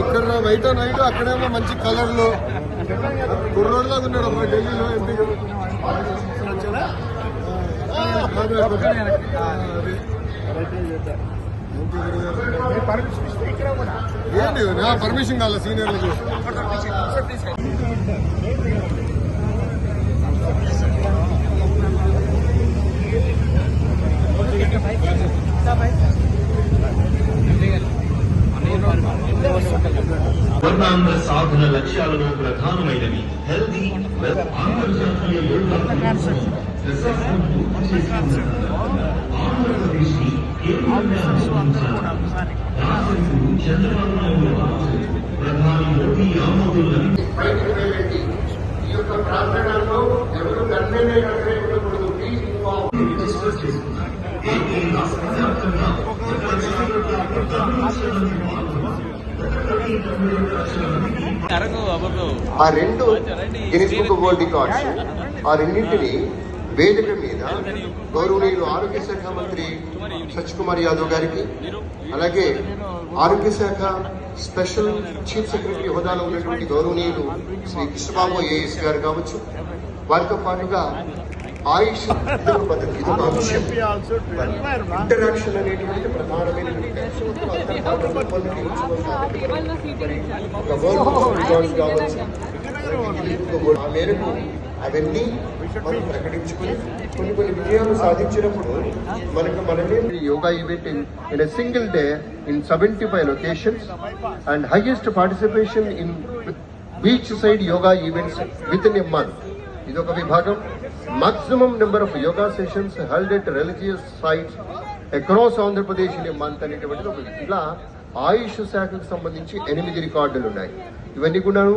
ఇక్కడ white knight అక్కడేమో మంచి కలర్లో కుర్రోడ్లాగా ఉన్నాడు అప్పుడు ఢిల్లీలో ఎంపీ ఏంటి? నా పర్మిషన్ కావాలి సీనియర్లకు వర్ణాంధ్ర సాధన లక్ష్యాలలో ప్రధానమైనవి. హెల్దీ వెల్ అంతర్జాతీయ యోగా దినోత్సవం దశాబ్దం పూర్తి చేసుకున్న ఆంధ్రప్రదేశ్ని కేంద్రంగా అనుసరించారు రాష్ట్రపతి చంద్రబాబు నాయుడు. ప్రధాని మోదీ ఆమోదం బయటకు వెళ్ళండి ఈ యొక్క ప్రాంగణంలో ఎవరు గన్మెన్నే కట్టడే ఉండకూడదు ప్లీజ్ డిస్కస్ చేసుకున్నారు ఆ రెండు గిన్నిస్ బుక్ వరల్డ్ రికార్డ్స్ ఆ రెండింటిని వేదిక మీద గౌరవనీయులు ఆరోగ్య శాఖ మంత్రి సత్యకుమార్ యాదవ్ గారికి అలాగే ఆరోగ్య శాఖ స్పెషల్ చీఫ్ సెక్రటరీ హోదాలో ఉన్నటువంటి గౌరవనీయులు శ్రీ కృష్ణబాబు ఏఎస్ గారు కావచ్చు వారితో పాటుగా ఆయుష్ ఇదొక పద్ధతి ఇదొక అంశం ఇంటరాక్షన్ అనేటువంటి ప్రధానమైన ఒక వరల్డ్ రికార్డ్స్ కావచ్చు ఆ మేరకు అవన్నీ మనం ప్రకటించుకుని కొన్ని కొన్ని విజయాలు సాధించినప్పుడు మనకు మనమే yoga event in in a single day in seventy five locations and highest participation in beach side yoga events with in a month ఇదొక విభాగం. Maximum number of yoga sessions held at religious sites across Andhra Pradesh month అనేటువంటిది ఒక ఇలా ఆయుష్ శాఖకు సంబంధించి ఎనిమిది రికార్డులు ఉన్నాయి ఇవన్నీ కూడాను